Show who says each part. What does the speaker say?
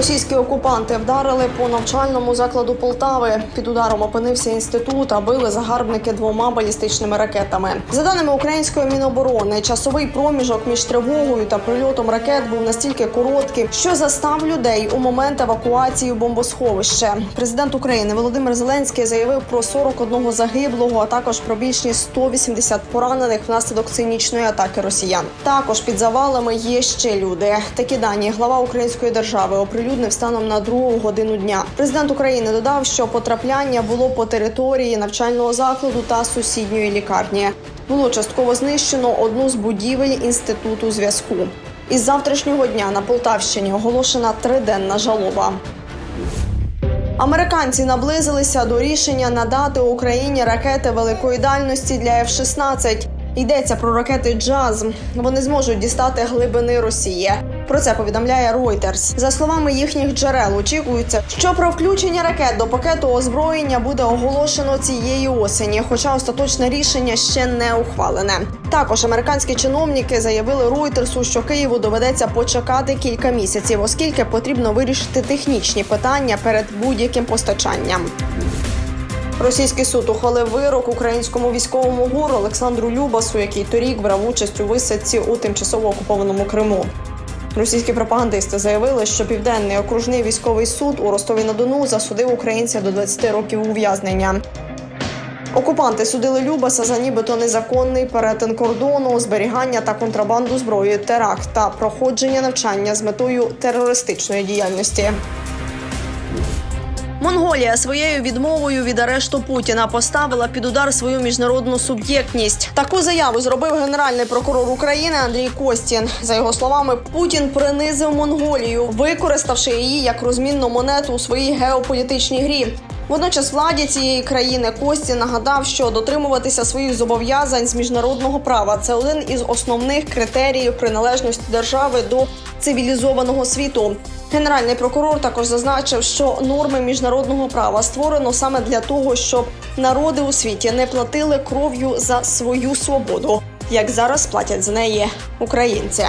Speaker 1: Російські окупанти вдарили по навчальному закладу Полтави. Під ударом опинився інститут, а били загарбники двома балістичними ракетами. За даними української міноборони, часовий проміжок між тривогою та прильотом ракет був настільки короткий, що застав людей у момент евакуації у бомбосховище. Президент України Володимир Зеленський заявив про 41 загиблого, а також про більш ніж 180 поранених внаслідок цинічної атаки росіян. Також під завалами є ще люди. Такі дані глава української держави оприлюднив станом на другу годину дня. Президент України додав, що потрапляння було по території навчального закладу та сусідньої лікарні. Було частково знищено одну з будівель інституту зв'язку. Із завтрашнього дня на Полтавщині оголошена триденна жалоба. Американці наблизилися до рішення надати Україні ракети великої дальності для F-16. Йдеться про ракети Джаз. Вони зможуть дістати глибини Росії. Про це повідомляє Reuters. За словами їхніх джерел, очікується, що про включення ракет до пакету озброєння буде оголошено цієї осені, хоча остаточне рішення ще не ухвалене. Також американські чиновники заявили Ройтерсу, що Києву доведеться почекати кілька місяців, оскільки потрібно вирішити технічні питання перед будь-яким постачанням. Російський суд ухвалив вирок українському військовому гуру Олександру Любасу, який торік брав участь у висадці у тимчасово окупованому Криму. Російські пропагандисти заявили, що південний окружний військовий суд у Ростові на Дону засудив українця до 20 років ув'язнення. Окупанти судили Любаса за нібито незаконний перетин кордону, зберігання та контрабанду зброї, теракт та проходження навчання з метою терористичної діяльності. Монголія своєю відмовою від арешту Путіна поставила під удар свою міжнародну суб'єктність. Таку заяву зробив генеральний прокурор України Андрій Костін. За його словами, Путін принизив Монголію, використавши її як розмінну монету у своїй геополітичній грі. Водночас владі цієї країни Костін нагадав, що дотримуватися своїх зобов'язань з міжнародного права це один із основних критеріїв приналежності держави до цивілізованого світу. Генеральний прокурор також зазначив, що норми міжнародного права створено саме для того, щоб народи у світі не платили кров'ю за свою свободу, як зараз платять за неї українці.